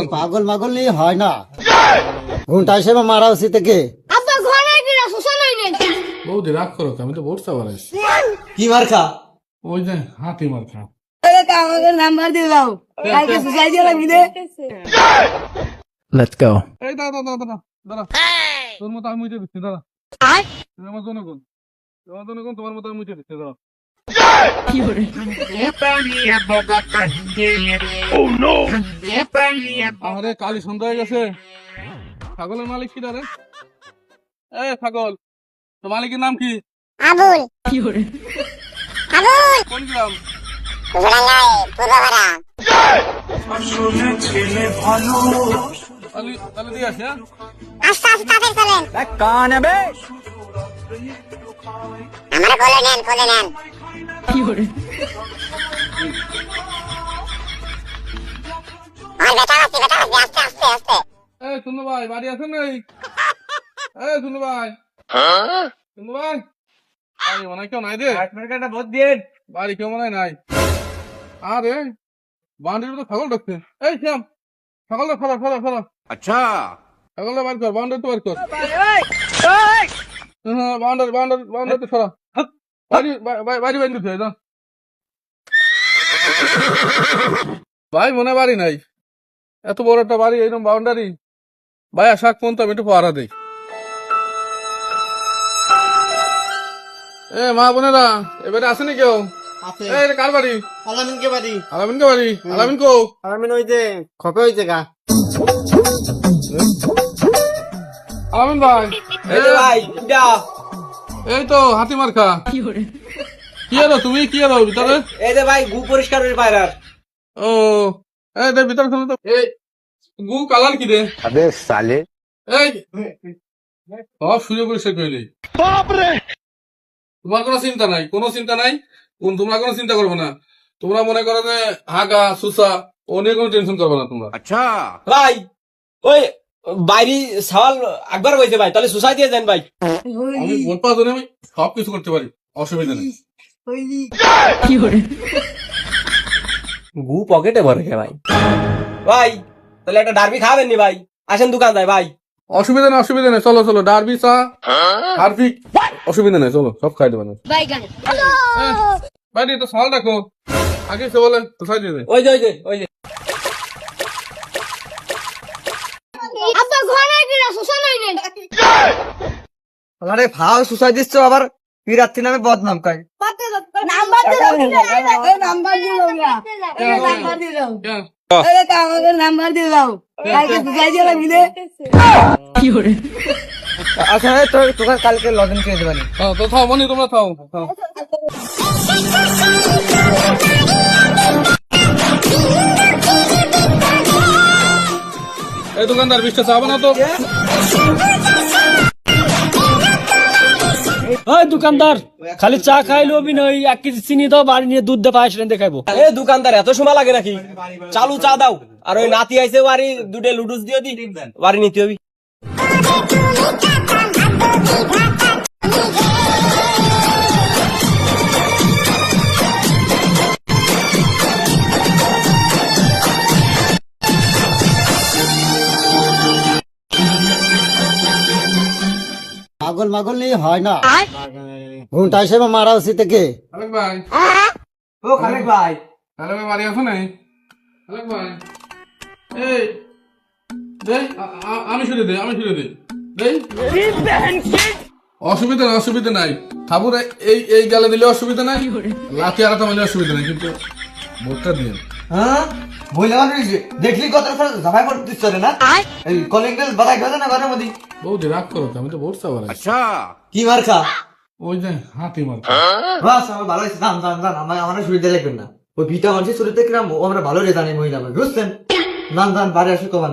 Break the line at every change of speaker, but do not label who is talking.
পাগল মাগল নিয়ে হয় না। ঘুমটা হিসেবে মারা উচিত থেকে
আব্বা ঘরে গিয়ে শোষণ হয়ে নেই
বৌদি রাগ করো আমি তো ভোট চাবার
কি মার খা
ওই যে হাতি মার খা
আমাকে নাম্বার দিয়ে দাও। কালকে.
এই দাঁড়া দাঁড়া দাঁড়া দাঁড়া তোর মতো আমি মুইতে দিচ্ছি দাঁড়া। তুমি আমার জনগণ। তোমার জনগণ তোমার মতো আমি মুইতে দিচ্ছি দাঁড়া। আমাদের কালী সন্ধ্যা হয়ে গেছে। ছাগলের মালিক কি রে এ ছাগল তো মালিকের নাম কি?
আবুল। কি করে? আবুল।
কোন গ্রাম? হ্যাঁ?
কান হবে
আমার কোলে নেন কোলে নেন।
শুনু ভাই বাড়ি আছেন নাই এ শুনু ভাই শুনু ভাই আরে মনে কেউ নাই রে
আটমেরকাটা ভোট দিয়ে
বাড়ি কেউ মনে নাই আরে বাউন্ডারির ছাগল ঢুকছে এই শ্যাম ছাগলটা ফেলা ফেলা ফেলা
আচ্ছা
ছাগলটা বার কর বাউন্ডারি তো বার কর বাউন্ডারি বাউন্ডারি বাউন্ডারি তো ফেলা বাড়ি ভাই মনে বাড়ি নাই এত বড় একটা বাড়ি এইরকম বাউন্ডারি ভাই শাক পর্যন্ত আমি একটু পাহারা দিই এ মা বোনেরা এবারে আসেনি কেউ এই কার বাড়ি
আলামিন কে বাড়ি
আলামিন কে বাড়ি আলামিন কো
আলামিন ওই যে খপে গা
আলামিন ভাই এই
ভাই
এই তো হাতি মার্কা। কি হলো তুমি? কি হলো ভিতরে?
এই দে ভাই গু পরিষ্কার করে বাইরার
ও এই দে ভিতরে শুনো তো এই গু কালার কি রে
আবে সালে।
এই সব শুনে পরিষ্কার করে নেই বাপ রে তোমার কোনো চিন্তা নাই কোনো চিন্তা নাই। কোন তোমরা কোনো চিন্তা করবে না। তোমরা মনে করো যে হাগা সুসা অনেক কোনো টেনশন করবে না তোমরা।
আচ্ছা।
ভাই ওই বাইরে সওয়াল একবার হয়েছে ভাই তাহলে সোসাইটি দেন ভাই।
আমি বলপা জন্য আমি সব কিছু করতে পারি অসুবিধা নেই।
কি করে গু পকেটে ভরে গে ভাই। ভাই তাহলে একটা ডারবি খাবেন নি ভাই আসেন দোকান যায় ভাই।
অসুবিধা নেই অসুবিধা নেই চলো চলো ডারবি চা হারফিক অসুবিধা নেই চলো সব খাই দেবেন।
বাইগান
ভাই তো সাল রাখো আগে সে বলে তো সাই দিয়ে দে।
ওই যে ওই যে ওই যে
আব্বা ঘরে গিয়ে শোষণ হয়ে নেই
আরে ফাও সুসাই দিচ্ছ আবার বিরাত্রি নামে বদনাম
না কালকে
আচ্ছা তোকে কালকে লগ ইন করে দেবানি।
হ্যাঁ, তো থাও মনি তোমরা থাও থাও। এই দোকানদার বিশটা চা বানাও তো।
ওই দোকানদার খালি চা খাইলো বি নয় এক কেজি চিনি দাও বাড়ি নিয়ে দুধ দেবা পায়েস দেখাবো এই
এ দোকানদার এত সময় লাগে নাকি? চালু চা দাও। আর ওই নাতি আইছে বাড়ি দুটে লুডুস দিও দি বাড়ি নিতে হবি।
পাগল মাগল নিয়ে হয় না। ঘুমটা হিসেবে মারা উচিত থেকে
আলেক ভাই।
ও খালেক ভাই।
আলেক ভাই বাড়ি আছো নাই আলেক ভাই। এই দে আ- আ- আমি দে আমি শুনে দে অসুবিধা নাই অসুবিধা নাই। ঠাকুর এই এই গালে দিলে অসুবিধা নাই। লাঠি আলাদা মানে অসুবিধা নাই কিন্তু ভোটটা দিন
হ্যাঁ? বই লাগা দেখলি কত ফেলে জামাই পড় দিচ্ছে না? এই কলিং বেল বাড়াই গেছে না ঘরের মধ্যে?
বৌদি রাগ করো আমি তো ভোট চাবার
আচ্ছা।
কি মার
ওই যে হাতি মার
বাস আমার ভালো দাম দাম দাম। আমার আমার ওই ভিটা দেখলাম ও আমরা ভালো রে জানি মহিলা বুঝছেন? দাম দান বাড়ি আসে কমান।